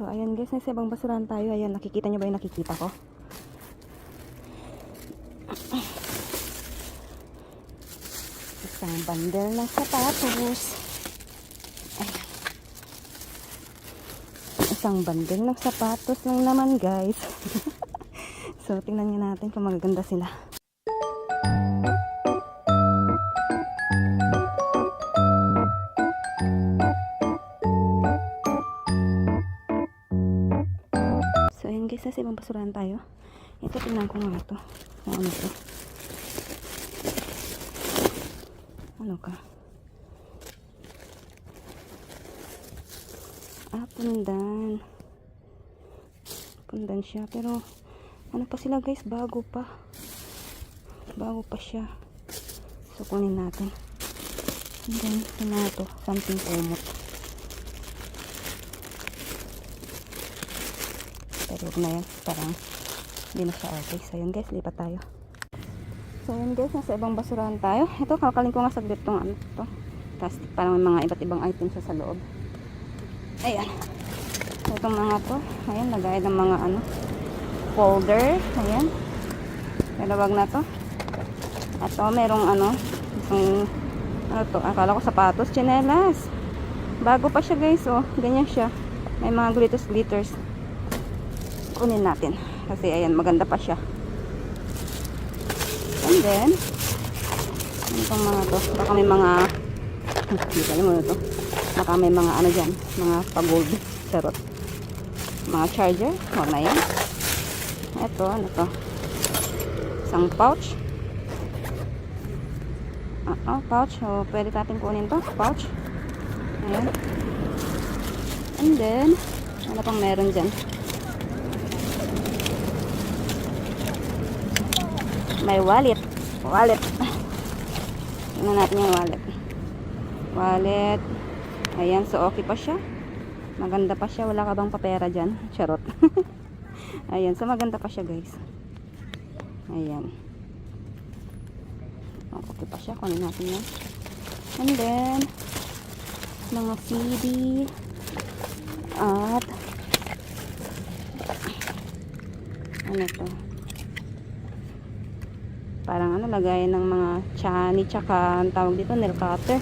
So, ayan guys, nasa ibang basurahan tayo. Ayan, nakikita nyo ba yung nakikita ko? Isang bundle ng sapatos. Ayan. Isang bundle ng sapatos lang naman guys. so, tingnan nyo natin kung magaganda sila. Guys, nasa ibang basurahan tayo. Ito, tingnan ko nga ito. Kung ano to. Ano ka? Ah, pundan. Pundan siya. Pero, ano pa sila guys? Bago pa. Bago pa siya. So, kunin natin. And then, ito na ito. Something kumot. Huwag na yan. Parang hindi na siya okay. So yun guys, lipat tayo. So yun guys, nasa ibang basurahan tayo. Ito, kakaling ko nga saglit tong ano to. Plastic. Parang may mga iba't ibang items sa loob. Ayan. So, itong mga to. Ayan, lagay ng mga ano. Folder. Ayan. Pero wag na to. At to, merong ano. Isang, ano to. Akala ko sapatos. Chinelas. Bago pa siya guys. Oh, ganyan siya. May mga glitters glitters kunin natin. Kasi ayan, maganda pa siya. And then, ano pang mga to? Baka may mga, kita nyo muna to. Baka may mga ano dyan, mga pag-gold. Charot. Mga charger. Huwag na yan. Ito, ano to? Isang pouch. Ah, oh, pouch. So, pwede natin kunin to. Pouch. Ayan. And then, ano pang meron dyan? May wallet. Wallet. Tingnan natin yung wallet. Wallet. Ayan so okay pa siya. Maganda pa siya. Wala ka bang papera dyan? Charot. Ayan so maganda pa siya guys. Ayan. Oh, okay pa siya. Kunin natin yan. And then mga CD at ano to parang ano lagayan ng mga chani tsaka ang tawag dito nail cutter.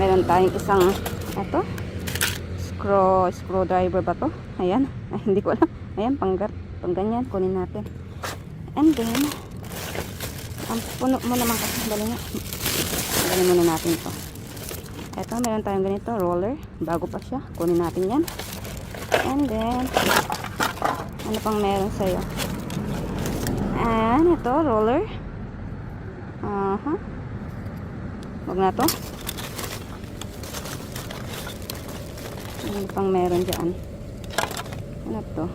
Meron tayong isang eto screw screwdriver ba to? Ayan. Ay hindi ko alam. Ayan panggat pang ganyan kunin natin. And then ang puno mo naman kasi dali nga. Dali muna natin to eto meron tayong ganito roller. Bago pa siya kunin natin yan. And then ano pang meron sa'yo Ayan, ito, roller. Aha. Wag na to. Ano pang meron dyan? Ano to?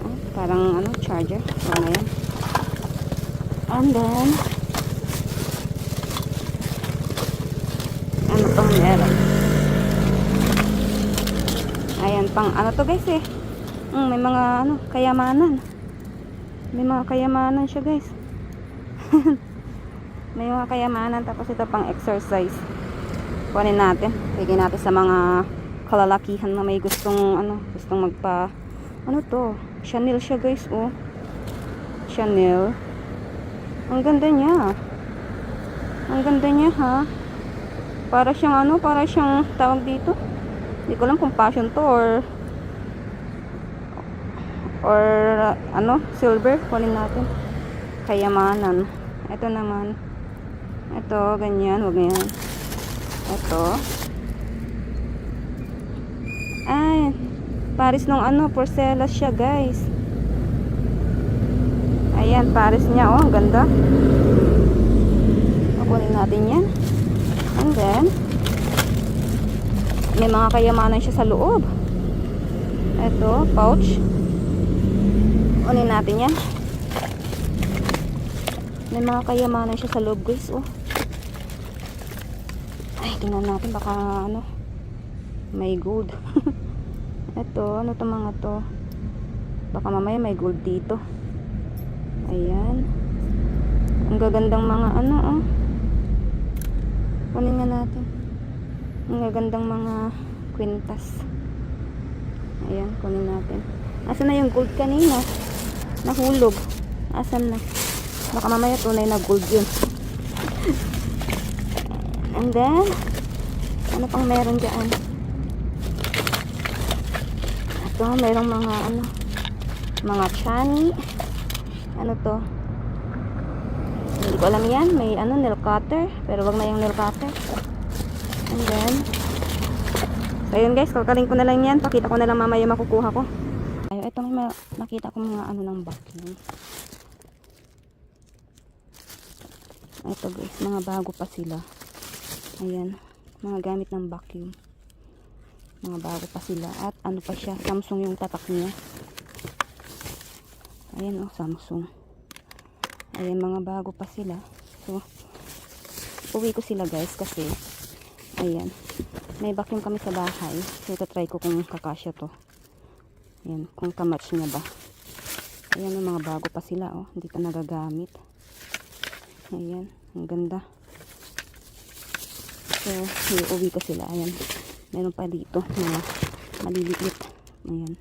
Ah, parang ano, charger. Wag na yan. And then, ano pang meron? Ayan, pang ano to guys eh. Mm, may mga ano, kayamanan. May mga kayamanan siya guys. may mga kayamanan tapos ito pang exercise. Kunin natin. Bigyan natin sa mga kalalakihan na may gustong ano, gustong magpa ano to? Chanel siya guys, oh. Chanel. Ang ganda niya. Ang ganda niya ha. Para siyang ano, para siyang tawag dito. Hindi ko alam kung passion to or or uh, ano, silver, kunin natin. Kayamanan. Ito naman. Ito, ganyan, wag na yan. Ito. Ay, Paris nung ano, porcelas siya, guys. Ayan, Paris niya, oh, ang ganda. Kunin natin yan. And then, may mga kayamanan siya sa loob. Ito, pouch. Kunin natin yan. May mga kayamanan siya sa loob guys. Oh. Ay, tingnan natin. Baka ano. May gold. Ito. Ano to mga to? Baka mamaya may gold dito. Ayan. Ang gagandang mga ano oh. Kunin nga natin. Ang gagandang mga kwintas. Ayan, kunin natin. Asan na yung gold kanina? Nahulog. Asan na? Baka mamaya tunay na gold yun. And then, ano pang meron dyan? Ito, merong mga ano, mga chani. Ano to? Hindi ko alam yan. May ano, nail cutter. Pero wag na yung nail cutter. And then, so yun guys, kakaling ko na lang yan. Pakita ko na lang mamaya makukuha ko. Ito may ma- nakita ko mga ano ng vacuum. Ito guys, mga bago pa sila. Ayan, mga gamit ng vacuum. Mga bago pa sila. At ano pa siya, Samsung yung tatak niya. Ayan oh, Samsung. Ayan, mga bago pa sila. So, uwi ko sila guys kasi, ayan, may vacuum kami sa bahay. So, try ko kung kakasya to. Ayan, kung kamatch niya ba. Ayan, yung mga bago pa sila oh, hindi pa nagagamit. Ayan, ang ganda. So, iuwi ko sila. Ayan. Meron pa dito mga maliliit. Ayan.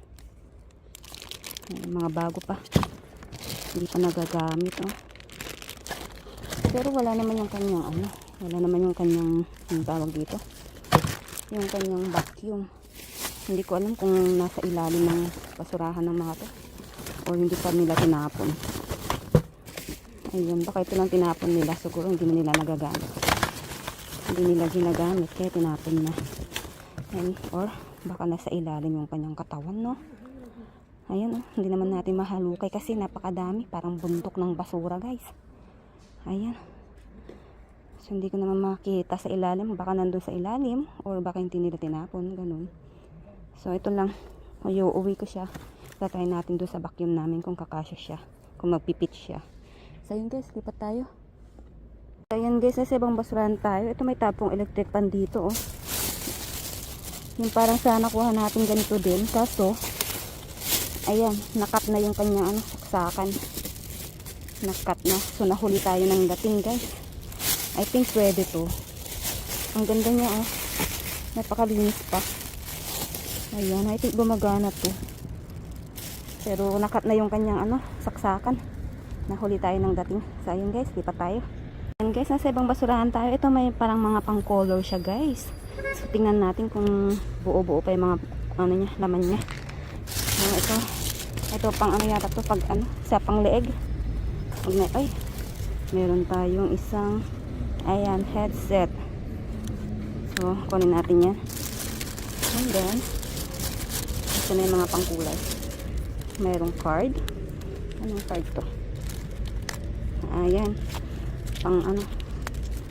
Ayan, mga bago pa. Hindi pa nagagamit. Oh. Pero wala naman yung kanyang ano. Wala naman yung kanyang yung tawag dito. Yung kanyang vacuum. Hindi ko alam kung nasa ilalim ng basurahan ng mga to. O hindi pa nila tinapon. Ayun, baka ito lang tinapon nila. Siguro hindi na nila nagagamit. Hindi nila ginagamit, kaya tinapon na. Ayan, or baka nasa ilalim yung kanyang katawan, no? Ayan, oh, hindi naman natin mahalukay kasi napakadami. Parang bundok ng basura, guys. Ayan. So, hindi ko naman makita sa ilalim. Baka nandun sa ilalim or baka hindi nila tinapon, ganun. So, ito lang. Uwi ko siya. Tatry natin doon sa vacuum namin kung kakasya siya. Kung magpipit siya. So, yun guys, lipat tayo. So, ayan guys, nasa ibang basurahan tayo. Ito may tapong electric pan dito, oh. Yung parang sana kuha natin ganito din. Kaso, ayan, nakat na yung kanyang ano, saksakan. Nakat na. So, nahuli tayo ng dating, guys. I think pwede to. Ang ganda niya, oh. Napakalinis pa. Ayan, I think gumagana to. Pero, nakat na yung kanyang ano, saksakan. Nahuli tayo ng dating. So, ayun guys, lipat tayo. Ayan guys, nasa ibang basurahan tayo. Ito may parang mga pang color siya guys. So, tingnan natin kung buo-buo pa yung mga ano niya, laman niya. Ayan, ito. Ito pang ano yata to pag ano, sa pang leeg. Pag may, ay, meron tayong isang ayan, headset. So, kunin natin yan. And then, na yung mga pangkulay. Merong card. Anong card to? Ayan. Pang ano.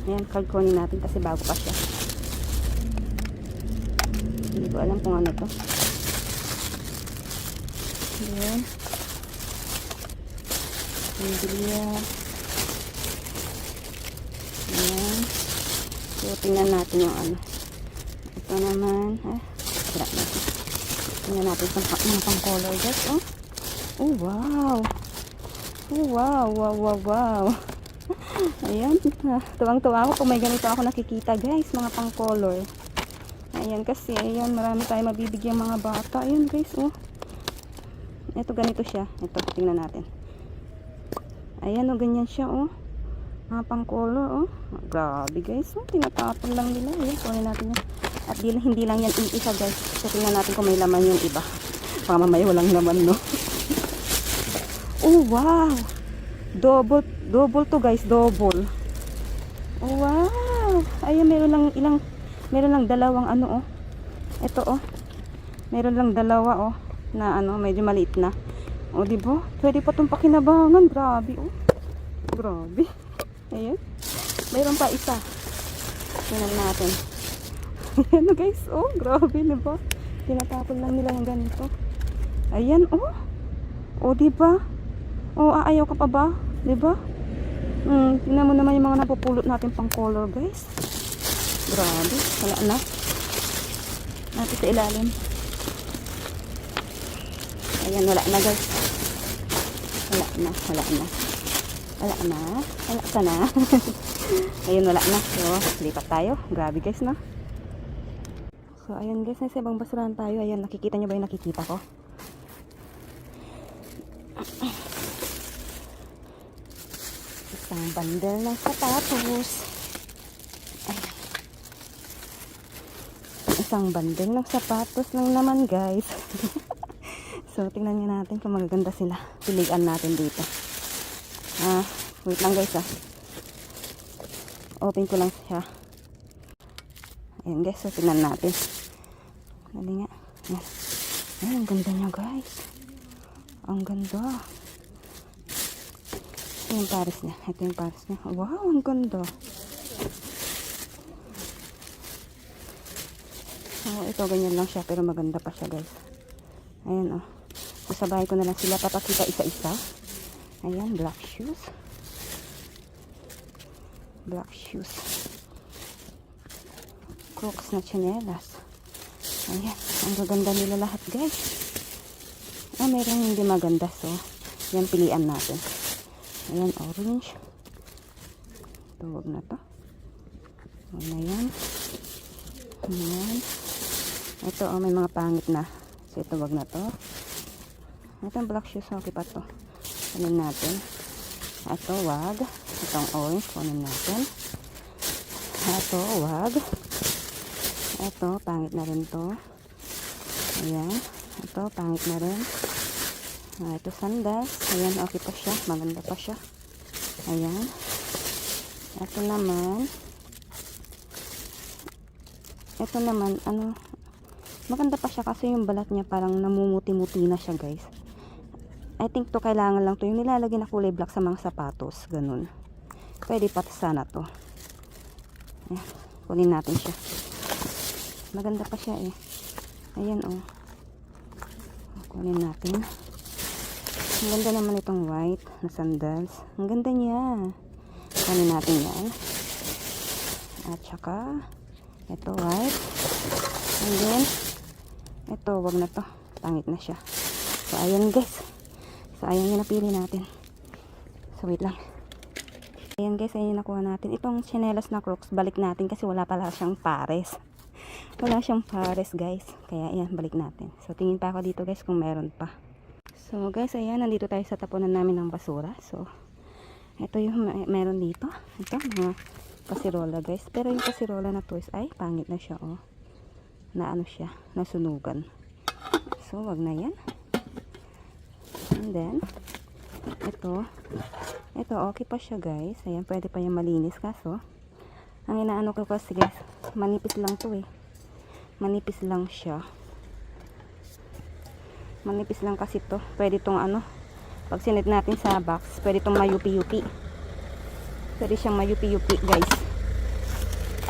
Ayan, card kunin natin kasi bago pa siya. Hindi ko alam kung ano to. Ayan. Biblia. Ayan. So, tingnan natin yung ano. Ito naman. Ah, wala natin. Tingnan natin sa mga pang color guys. Oh. Oh, wow. Oh, wow, wow, wow, wow. Ayan, tuwang-tuwa ako kung may ganito ako nakikita guys, mga pang color. Ayan kasi, ayan, marami tayo mabibigyan mga bata. Ayan guys, oh. Ito ganito siya. Ito, tingnan natin. Ayan, oh, ganyan siya, oh. Mga pang color, oh. Grabe guys, oh. Tinatapon lang nila. Ayan, kunin natin yan. Di, hindi lang yan isa guys. So, tingnan natin kung may laman yung iba. Baka mamaya walang laman, no? Oh, wow. Double, double to guys, double. Oh, wow. Ayan, meron lang ilang, meron lang dalawang ano, oh. Ito, oh. Meron lang dalawa, oh. Na ano, medyo maliit na. Oh, di ba? Pwede pa itong pakinabangan. Grabe, oh. Grabe. Ayan. Mayroon pa isa. Tingnan natin. Ayan, oh, guys. Oh, grabe, di ba? Tinatapon lang nila yung ganito. Ayan, oh. Oh, di ba? Oh, aayaw ka pa ba? 'Di ba? Hmm, tingnan mo naman yung mga napupulot natin pang color, guys. Grabe, wala na. Natin sa ilalim. Ayan, wala na, guys. Wala na, wala na. Wala na. Wala ka na. Ayun, wala na. So, lipat tayo. Grabe, guys, no? So, ayun guys, nasa ibang basurahan tayo. Ayan, nakikita nyo ba yung nakikita ko? Isang bundle ng sapatos. Ayan. Isang bundle ng sapatos lang naman guys. so, tingnan nyo natin kung magaganda sila. Pilian natin dito. Ah, wait lang guys ah. Open ko lang siya. Ayan guys, so tingnan natin. Dali nga. Ayan, ang ganda niya guys. Ang ganda. Ito yung pares niya. Ito yung pares niya. Wow, ang ganda. So, ito ganyan lang siya pero maganda pa siya guys. Ayan oh. Sasabay ko na lang sila papakita isa-isa. Ayan, black shoes. Black shoes. Crocs na chanelas. Ayan, ang gaganda nila lahat guys. Ah, meron hindi maganda so, yan pilian natin. Ayan, orange. Ito, wag na to. Wag na yan. Ayan. Ito, oh, may mga pangit na. So, ito, wag na to. Ito, black shoes, okay pa to. Kunin natin. Ito, wag. Itong orange, kunin natin. Ito, wag. Ito, pangit na rin to. Ayan. Ito, pangit na rin. Ah, ito, sandals. Ayan, okay pa siya. Maganda pa siya. Ayan. Ito naman. Ito naman, ano, maganda pa siya kasi yung balat niya parang namumuti-muti na siya, guys. I think to kailangan lang to yung nilalagay na kulay black sa mga sapatos. Ganun. Pwede pa sana to. Ayan. Kunin natin siya. Maganda pa siya eh. Ayan oh. Kunin natin. Ang ganda naman itong white na sandals. Ang ganda niya. Kunin natin yan. At saka, ito white. And then, ito, wag na to. Pangit na siya. So, ayan guys. So, ayan yung napili natin. So, wait lang. Ayan guys, ayan yung nakuha natin. Itong chinelas na crocs, balik natin kasi wala pala siyang pares. Wala siyang pares guys. Kaya ayan, balik natin. So, tingin pa ako dito guys kung meron pa. So, guys, ayan, nandito tayo sa tapunan namin ng basura. So, ito yung meron dito. Ito, mga kasirola guys. Pero yung kasirola na to ay, pangit na siya, oh. Na ano siya, nasunugan. So, wag na yan. And then, ito, ito, okay pa siya guys. Ayan, pwede pa yung malinis kaso. Ang inaano ko kasi guys, manipis lang to eh. Manipis lang siya. Manipis lang kasi to. Pwede tong ano, pag sinit natin sa box, pwede tong mayupi-yupi. Pwede siyang mayupi-yupi guys.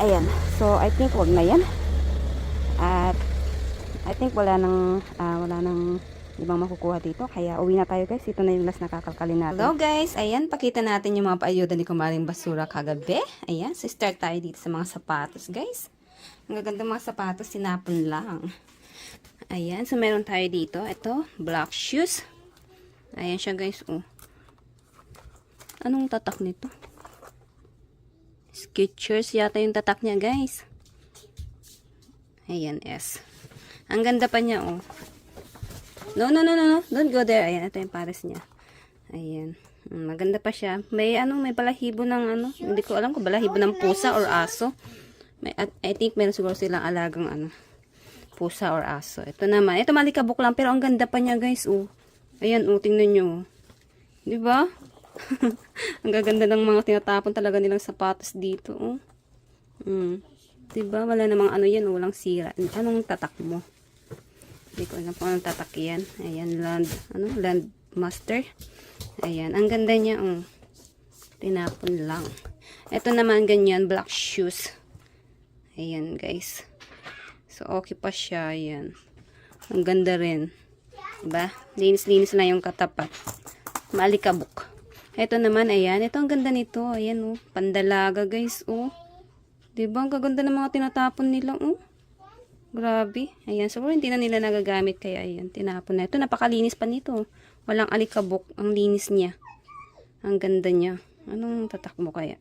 Ayan. So, I think wag na yan. At, I think wala nang, ah, wala nang ibang makukuha dito. Kaya uwi na tayo guys. Ito na yung last na kakalkalin natin. Hello guys. Ayan, pakita natin yung mga paayuda ni Kumaring Basura kagabi. Ayan, so start tayo dito sa mga sapatos guys. Ang gaganda mga sapatos, sinapon lang. Ayan, so meron tayo dito. Ito, black shoes. Ayan siya guys, oh. Anong tatak nito? Skechers yata yung tatak niya guys. Ayan, S. Ang ganda pa niya, oh. No, no, no, no, no. Don't go there. Ayan, ito yung pares niya. Ayan. Mm, Maganda pa siya. May ano, may balahibo ng ano. Hindi ko alam kung balahibo ng pusa or aso. May, I think meron siguro silang alagang ano. Pusa or aso. Ito naman. Ito malikabok lang. Pero ang ganda pa niya guys. Oh. Ayan, oh. Tingnan nyo. Di ba? ang gaganda ng mga tinatapon talaga nilang sapatos dito. Oh. Mm. Di? Wala namang ano yan. oh, Walang sira. Anong tatak mo? Hindi ko alam kung anong tatak yan. Ayan, land, ano, land master. Ayan, ang ganda niya, oh. Tinapon lang. Ito naman, ganyan, black shoes. Ayan, guys. So, okay pa siya, ayan. Ang ganda rin. Diba? Linis-linis lang yung katapat. Malikabok. Ito naman, ayan. Ito, ang ganda nito. Ayan, oh. Pandalaga, guys, oh. Diba? Ang gaganda ng mga tinatapon nila, oh. Grabe. Ayan. Siguro hindi na nila nagagamit. Kaya ayan. Tinapon na. Ito. Napakalinis pa nito. Walang alikabok. Ang linis niya. Ang ganda niya. Anong tatak mo kaya?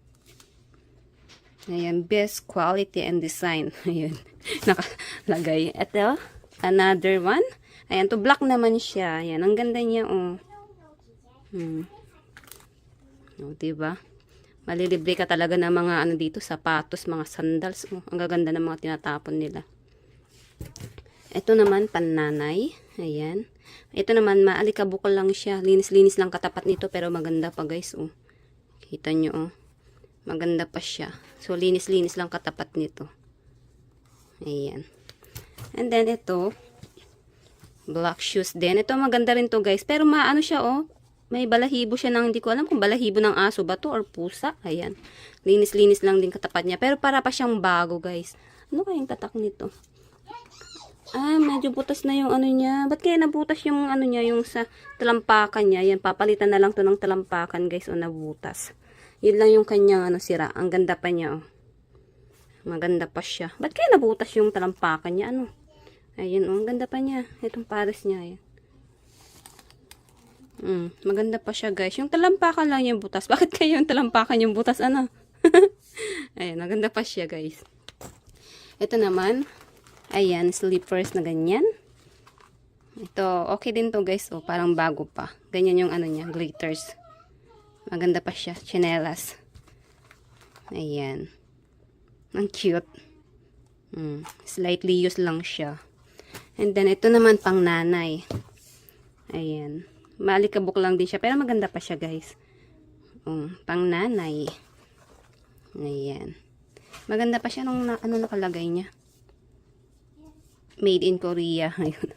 Ayan, best quality and design. Ayan, nakalagay. Ito, another one. Ayan, to black naman siya. Ayan, ang ganda niya, oh. Hmm. O, diba? Malilibre ka talaga ng mga ano dito, sapatos, mga sandals. Oh, ang gaganda ng mga tinatapon nila. Ito naman, pananay. Ayan. Ito naman, maalikabukol lang siya. Linis-linis lang katapat nito, pero maganda pa guys. Oh. Kita nyo, oh. Maganda pa siya. So, linis-linis lang katapat nito. Ayan. And then, ito, black shoes din. Ito, maganda rin to guys. Pero maano siya, oh. May balahibo siya ng, hindi ko alam kung balahibo ng aso ba to or pusa. Ayan. Linis-linis lang din katapat niya. Pero para pa siyang bago, guys. Ano kayang tatak nito? Ah, medyo butas na yung ano niya. Ba't kaya nabutas yung ano niya, yung sa talampakan niya? Yan, papalitan na lang to ng talampakan, guys, o nabutas. Yun lang yung kanyang ano, sira. Ang ganda pa niya, oh. Maganda pa siya. Ba't kaya nabutas yung talampakan niya? Ano? Ayun, oh, ang ganda pa niya. Itong pares niya, ayan. Mm, maganda pa siya, guys. Yung talampakan lang yung butas. Bakit kaya yung talampakan yung butas, ano? Ayan, maganda pa siya, guys. Ito naman, ayan, slippers na ganyan. Ito, okay din to, guys. Oh, parang bago pa. Ganyan yung ano niya, glitters. Maganda pa siya, chinelas. Ayan. Ang cute. Mm, slightly used lang siya. And then, ito naman pang nanay. Ayan. Malikabok lang din siya. Pero maganda pa siya, guys. Um, pang nanay. Ayan. Maganda pa siya nung na, ano nakalagay niya. Made in Korea. Ayun.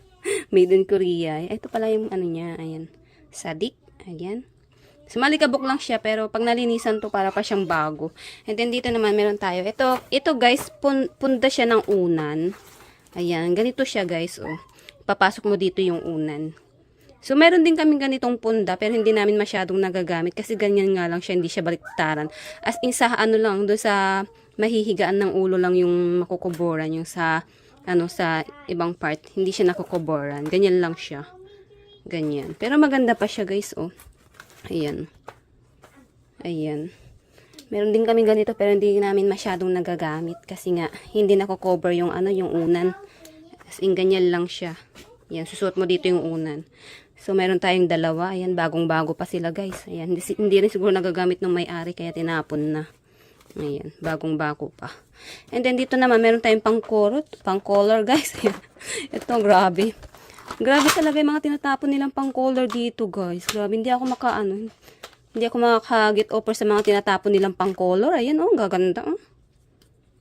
Made in Korea. Ito pala yung ano niya. Ayan. Sadik. Ayan. So, malikabok lang siya. Pero pag nalinisan to, para pa siyang bago. And then, dito naman meron tayo. Ito, ito guys, pun, punda siya ng unan. Ayan. Ganito siya, guys. Oh. Papasok mo dito yung unan. So, meron din kami ganitong punda, pero hindi namin masyadong nagagamit kasi ganyan nga lang siya, hindi siya baliktaran. As in sa ano lang, doon sa mahihigaan ng ulo lang yung makukuboran, yung sa, ano, sa ibang part, hindi siya nakukuboran. Ganyan lang siya. Ganyan. Pero maganda pa siya, guys, oh. Ayan. Ayan. Meron din kami ganito, pero hindi namin masyadong nagagamit kasi nga, hindi nakukover yung ano, yung unan. As in, ganyan lang siya. Yan, susuot mo dito yung unan. So, meron tayong dalawa. Ayan, bagong-bago pa sila, guys. Ayan, hindi, hindi rin siguro nagagamit ng may-ari, kaya tinapon na. Ayan, bagong-bago pa. And then, dito naman, meron tayong pang-color, pang-color, guys. Ayan. Ito, grabe. Grabe talaga yung mga tinatapon nilang pang-color dito, guys. Grabe, hindi ako makaano. Hindi ako makaka-get offer sa mga tinatapon nilang pang-color. Ayan, oh, gaganda, oh.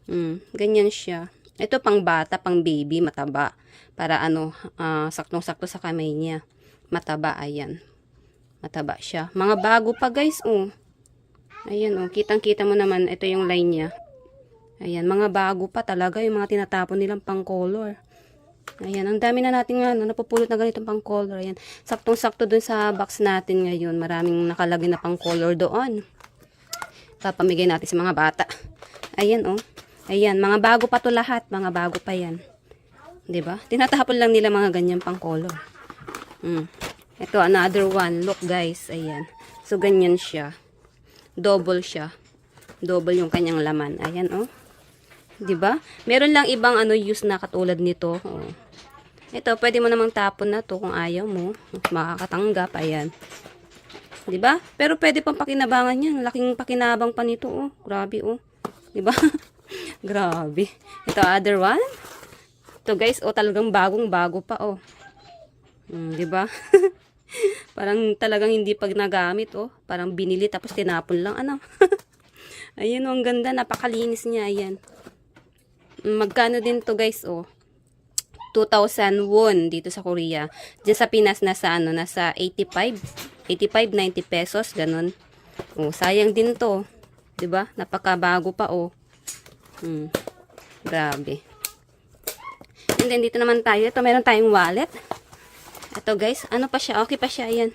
Hmm, ganyan siya. Ito pang bata, pang baby, mataba. Para ano, ah, saktong-sakto sa kamay niya. Mataba, ayan. Mataba siya. Mga bago pa guys, oh. Ayan, oh. Kitang-kita mo naman, ito yung line niya. Ayan, mga bago pa talaga yung mga tinatapon nilang pang color. Ayan, ang dami na natin nga, no, napupulot na ganitong pang color. Ayan, saktong-sakto dun sa box natin ngayon. Maraming nakalagay na pang color doon. Papamigay natin sa mga bata. Ayan, oh. Ayan, mga bago pa to lahat. Mga bago pa yan. ba? Tinatapon lang nila mga ganyan pang color. Mm. Ito, another one. Look, guys. Ayan. So, ganyan siya. Double siya. Double yung kanyang laman. Ayan, oh. 'Di ba? Meron lang ibang ano use na katulad nito. Oh. Ito, pwede mo namang tapon na to kung ayaw mo. Makakatanggap. Ayan. 'Di ba? Pero pwede pang pakinabangan yan. Laking pakinabang pa nito, oh. Grabe, oh. 'Di ba? Grabe. Ito, other one. Ito, guys, oh, talagang bagong-bago pa, oh. Hmm, 'di ba? Parang talagang hindi pag nagamit, oh. Parang binili tapos tinapon lang, ano. Ayan, oh, ang ganda. Napakalinis niya, ayan. Magkano din to, guys, oh. 2,000 won dito sa Korea. Diyan sa Pinas nasa ano, nasa 85, 85 90 pesos ganun. Oh, sayang din 'to. 'Di ba? Napakabago pa oh. Hmm. Grabe. And then dito naman tayo. Ito meron tayong wallet. Ito guys, ano pa siya? Okay pa siya, ayan.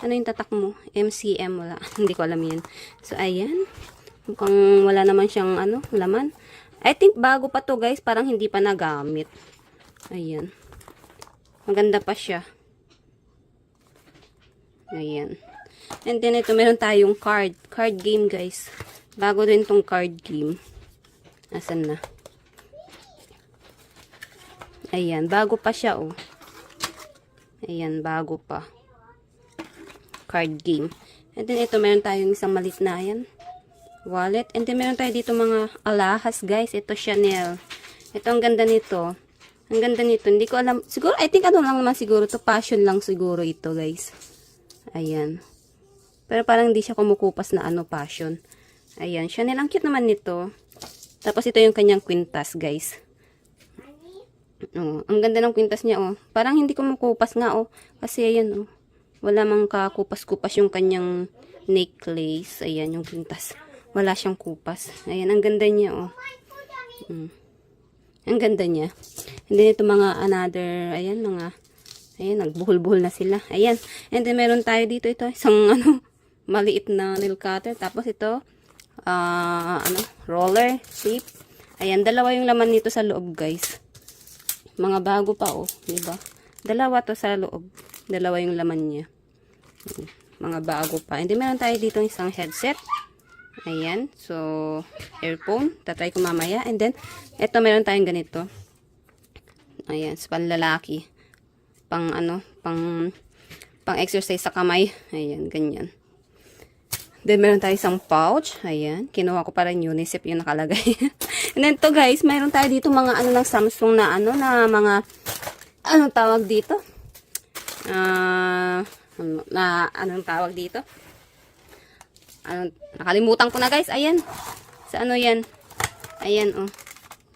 Ano yung tatak mo? MCM, wala. Hindi ko alam yan. So, ayan. Mukhang wala naman siyang, ano, laman. I think bago pa to guys, parang hindi pa nagamit. Ayan. Maganda pa siya. Ayan. And then ito, meron tayong card. Card game guys. Bago din tong card game. Asan na? Ayan, bago pa siya, oh. Ayan, bago pa. Card game. And then, ito, meron tayong isang malit na, ayan. Wallet. And then, meron tayo dito mga alahas, guys. Ito, Chanel. Ito, ang ganda nito. Ang ganda nito. Hindi ko alam. Siguro, I think ano lang naman siguro to Passion lang siguro ito, guys. Ayan. Pero parang hindi siya kumukupas na ano, passion. Ayan. Chanel, ang cute naman nito. Tapos, ito yung kanyang quintas, guys. Oh, ang ganda ng kwintas niya, oh. Parang hindi kumukupas nga, oh. Kasi, ayan, oh. Wala mang kakupas-kupas yung kanyang necklace. Ayan, yung kwintas. Wala siyang kupas. Ayan, ang ganda niya, oh. Mm. Ang ganda niya. And then, ito mga another, ayan, mga, ayan, nagbuhol-buhol na sila. Ayan. And then, meron tayo dito, ito, isang, ano, maliit na nail cutter. Tapos, ito, ah, ano, roller, tape. Ayan, dalawa yung laman nito sa loob, guys. Mga bago pa, oh. Diba? Dalawa to sa loob. Dalawa yung laman niya. Hmm, Mga bago pa. And then, meron tayo dito isang headset. Ayan. So, earphone. Tatry ko mamaya. And then, eto meron tayong ganito. Ayan. Sa panlalaki. Pang ano, pang, pang exercise sa kamay. Ayan, ganyan. Then, meron tayo isang pouch. Ayan. Kinuha ko para UNICEF yung nakalagay. And then, to guys, meron tayo dito mga ano ng Samsung na ano, na mga, ano tawag dito? Ah, ano, na, anong tawag dito? Ano, nakalimutan ko na guys. Ayan. Sa ano yan? Ayan, oh.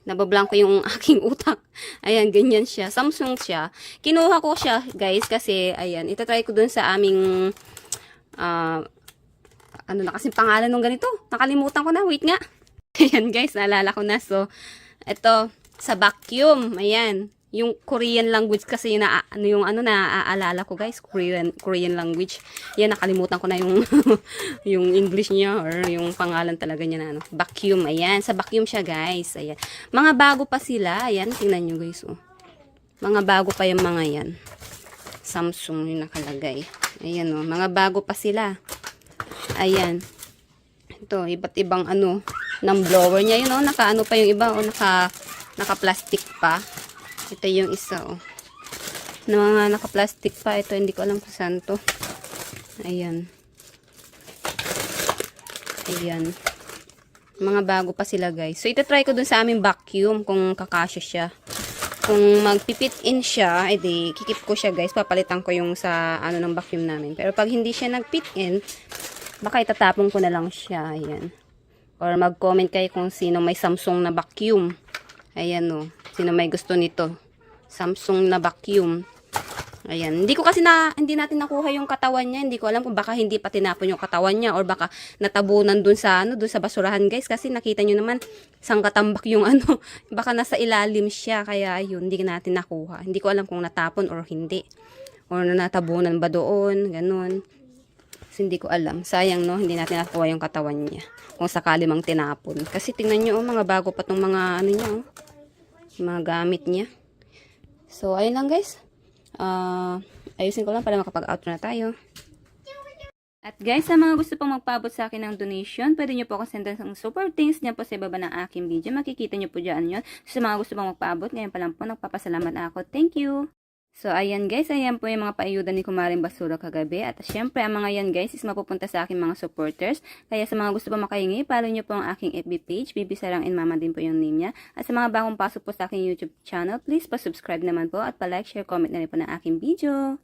Nabablanko yung aking utak. Ayan, ganyan siya. Samsung siya. Kinuha ko siya, guys, kasi, ayan, itatry ko dun sa aming, ah, ano na kasi pangalan nung ganito. Nakalimutan ko na. Wait nga. Ayan, guys, naalala ko na. So, ito, sa vacuum. Ayan. Yung Korean language kasi na ano yung ano na aalala ko guys Korean Korean language. Yan nakalimutan ko na yung yung English niya or yung pangalan talaga niya na ano vacuum ayan sa vacuum siya guys. Ayan. Mga bago pa sila. Ayan tingnan niyo guys oh. Mga bago pa yung mga yan. Samsung yung nakalagay. Ayan oh. Mga bago pa sila. Ayan. Ito iba't ibang ano ng blower niya. Yun oh naka ano pa yung iba oh naka naka plastic pa ito yung isa, oh. Na mga naka-plastic pa. Ito, hindi ko alam kung saan to. Ayan. Ayan. Mga bago pa sila, guys. So, ito try ko dun sa aming vacuum kung kakasya siya. Kung magpipit in siya, edi, kikip ko siya, guys. Papalitan ko yung sa, ano, ng vacuum namin. Pero pag hindi siya nagpit in, baka itatapon ko na lang siya. Ayan. Or mag-comment kayo kung sino may Samsung na vacuum. Ayan o. Sino may gusto nito? Samsung na vacuum. Ayan. Hindi ko kasi na, hindi natin nakuha yung katawan niya. Hindi ko alam kung baka hindi pa tinapon yung katawan niya or baka natabunan dun sa, ano, dun sa basurahan guys. Kasi nakita nyo naman, sangkatambak yung ano, baka nasa ilalim siya. Kaya yun, hindi natin nakuha. Hindi ko alam kung natapon or hindi. Or natabunan ba doon, ganun. Kasi hindi ko alam. Sayang, no? Hindi natin nakuha yung katawan niya. Kung sakali mang tinapon. Kasi tingnan nyo, oh, mga bago pa tong mga, ano niya, oh. Mga gamit niya. So, ayun lang, guys. Ah, ayusin ko lang para makapag-outro na tayo. At guys, sa mga gusto pong magpaabot sa akin ng donation, pwede nyo po ako sendan ng super things niya po sa ibaba ng aking video. Makikita nyo po dyan yun. Sa mga gusto pong magpaabot, ngayon pa lang po, nagpapasalamat ako. Thank you! So, ayan guys, ayan po yung mga paayuda ni Kumaring Basura kagabi. At syempre, ang mga yan guys is mapupunta sa aking mga supporters. Kaya sa mga gusto pa makahingi, follow nyo po ang aking FB page. Bibi Sarang and Mama din po yung name niya. At sa mga bagong pasok po sa aking YouTube channel, please pa-subscribe naman po at pa-like, share, comment na rin po ng aking video.